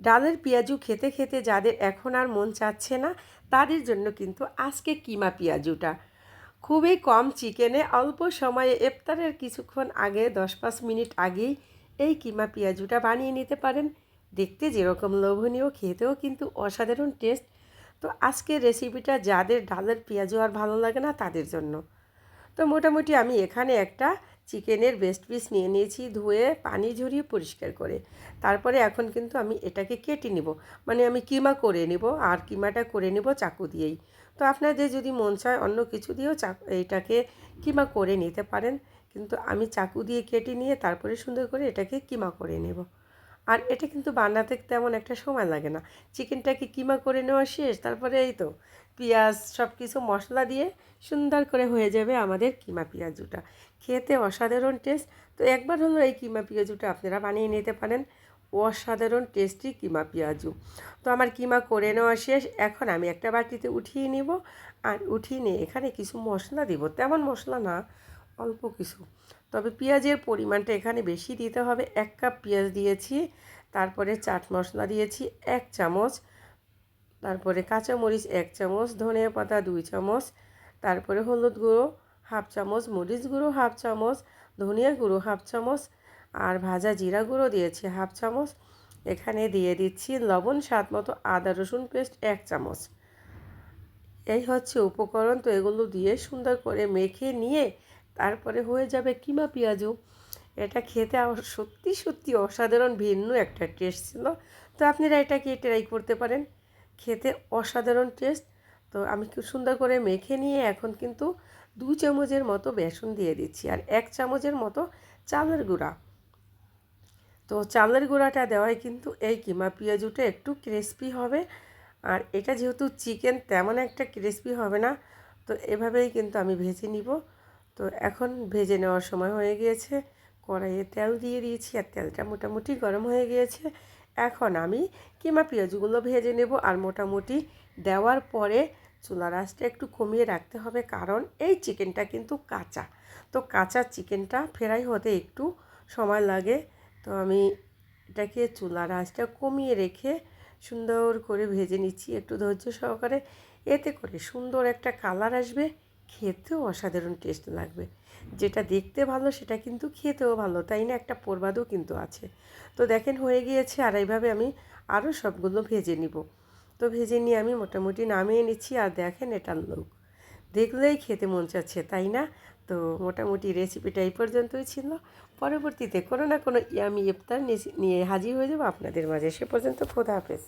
ডালের পেঁয়াজু খেতে খেতে যাদের এখন আর মন চাচ্ছে না, তাদের জন্য কিন্তু আজকে কিমা পেঁয়াজুটা। খুবই কম চিকেনে অল্প সময়ে ইফতারের কিছুক্ষণ আগে, দশ পাঁচ মিনিট আগেই এই কিমা পেঁয়াজুটা বানিয়ে নিতে পারেন। দেখতে যেরকম লোভনীয়, খেতেও কিন্তু অসাধারণ টেস্ট। তো আজকের রেসিপিটা যাদের ডালের পেঁয়াজু আর ভালো লাগে না, তাদের জন্য। তো মোটামুটি আমি এখানে একটা চিকেনের বেস্ট পিস নিয়ে নিয়েছি, ধুয়ে পানি ঝরিয়ে পরিষ্কার করে। তারপরে এখন কিন্তু আমি এটাকে কেটে নিব। মানে আমি কিমা করে নেব আর কিমাটা করে নেব চাকু দিয়েই। তো আপনাদের যদি মন চায় অন্য কিছু দিয়েও চাকু এটাকে কিমা করে নিতে পারেন। কিন্তু আমি চাকু দিয়ে কেটে নিয়ে তারপরে সুন্দর করে এটাকে কিমা করে নেব। আর এটা কিন্তু বানাতে তেমন একটা সময় লাগে না। চিকেনটাকে কিমা করে নেওয়া শেষ, তারপরে এই তো পেঁয়াজ সব কিছু মশলা দিয়ে সুন্দর করে হয়ে যাবে আমাদের কিমা পেঁয়াজুটা। খেতে অসাধারণ টেস্ট। তো একবার হলো এই কিমা পেঁয়াজুটা আপনারা বানিয়ে নিতে পারেন। অসাধারণ টেস্টি কিমা পেঁয়াজু। তো আমার কিমা করে নেওয়া শেষ। এখন আমি একটা বাটিতে উঠিয়ে নিব। আর উঠিয়ে নিয়ে এখানে কিছু মশলা দিব। তেমন মশলা না। অল্প কিছু। তবে পেঁয়াজের পরিমাণটা এখানে বেশি দিতে হবে। এক কাপ পেঁয়াজ দিয়েছি, তারপরে চাট মশলা দিয়েছি, এক চামচ। তারপরে কাঁচামরিচ এক চামচ, ধনিয়া পাতা দুই চামচ, তারপরে হলুদ গুঁড়ো হাফ চামচ, মরিচ গুঁড়ো হাফ চামচ, ধনিয়া গুঁড়ো হাফ চামচ, আর ভাজা জিরা গুঁড়ো দিয়েছি হাফ চামচ। এখানে দিয়ে দিচ্ছি লবণ, স্বাদ মতো আদা, রসুন পেস্ট এক চামচ। এই হচ্ছে উপকরণ। তো এগুলো দিয়ে সুন্দর করে মেখে নিয়ে তারপরে হয়ে যাবে কিমা পেঁয়াজু। এটা খেতে আমার সত্যি সত্যি অসাধারণ ভিন্ন একটা টেস্ট ছিল। তো আপনারা এটাকে ট্রাই করতে পারেন। খেতে অসাধারণ টেস্ট তো আমি খুব সুন্দর করে মেখে নিয়ে এখন কিন্তু দু চামচের মতো বেসন দিয়ে দিচ্ছি আর এক চামচের মতো চালের গুঁড়া। তো চালের গুঁড়াটা দেওয়ায় কিন্তু এই কিমা পেঁয়াজুটা একটু ক্রিসপি হবে। আর এটা যেহেতু চিকেন তেমন একটা ক্রিসপি হবে না। তো এভাবেই কিন্তু আমি ভেজে নিব। তো এখন ভেজে নেওয়ার সময় হয়ে গিয়েছে। কড়াইয়ে তেল দিয়ে দিয়েছি আর তেলটা মোটামুটি গরম হয়ে গিয়েছে। এখন আমি কিমা পেঁয়াজগুলো ভেজে নেব আর মোটামুটি দেওয়ার পরে চুলা রাসটা একটু কমিয়ে রাখতে হবে কারণ এই চিকেনটা কিন্তু কাঁচা। তো কাঁচা চিকেনটা ফেরাই হতে একটু সময় লাগে। তো আমি এটাকে চুলা রাসটা কমিয়ে রেখে সুন্দর করে ভেজে নিচ্ছি একটু ধৈর্য সহকারে। এতে করে সুন্দর একটা কালার আসবে। খেতেও অসাধারণ টেস্ট লাগবে। যেটা দেখতে ভালো, সেটা কিন্তু খেতেও ভালো, তাই না? একটা প্রবাদও কিন্তু আছে। তো দেখেন, হয়ে গিয়েছে আর এইভাবে আমি আরও সবগুলো ভেজে নিব। তো ভেজে নিয়ে আমি মোটামুটি নামিয়ে নিচ্ছি আর দেখেন এটার লোক। দেখলেই খেতে মন চাচ্ছে, তাই না? তো মোটামুটি রেসিপিটা এই পর্যন্তই ছিল। পরবর্তীতে কোনো না কোনো আমি ইফতার নিয়ে হাজির হয়ে যাব। আপনাদের মাঝে সে পর্যন্ত খোদা হাফেজ।